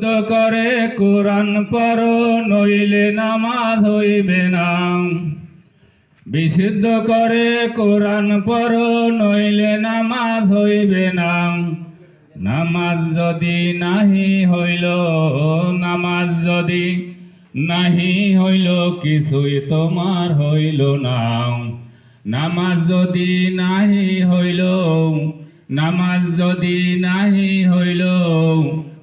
বিশুদ্ধ করে, কোরআন পর নইলে নামাজ হইবে না। বিশুদ্ধ করে, কোরআন পর নইলে নামাজ হইবে না। নামাজ যদি নাহি হইল, নামাজ যদি নাহি হইল, কিছুই তোমার হইল না। নামাজ যদি নাহি হইল, নামাজ যদি নাহি হইল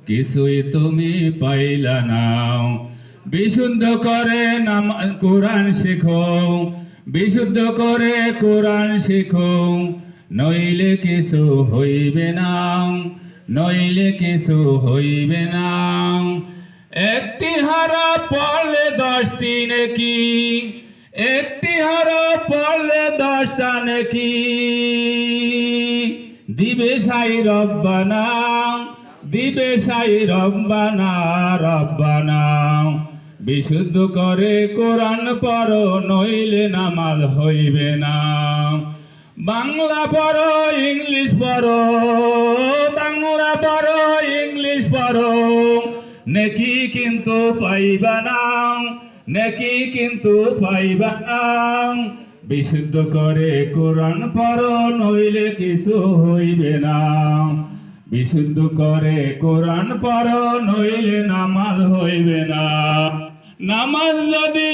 কিছুই তুমি পাইলা না বিশুদ্ধ করে নামাজ কোরআন শেখো। বিশুদ্ধ করে কোরআন শেখো। নইলে কিছু হইবে না। নইলে কিছু হইবে না। একটি হারা পড়লে দশটি নাকি? একটি হারা পড়লে দশটা নাকি? দিবে সাই রব্বানা। দিবে সাই রব্বানা রব্বানা। বিশুদ্ধ করে কোরআন পড়ো, নইলে নামাজ হইবে না। বাংলা পর ইংলিশ পড়ো, বাংলা পর ইংলিশ পড়ো। নেকি কিন্তু পাইবা না, নেকি কিন্তু পাইবা না। বিশুদ্ধ করে কোরআন পড়ো, নইলে কিছু হইবে না। বিশুদ্ধ করে কোরআন পর নইলে নামাজ হইবে না। নামাজ যদি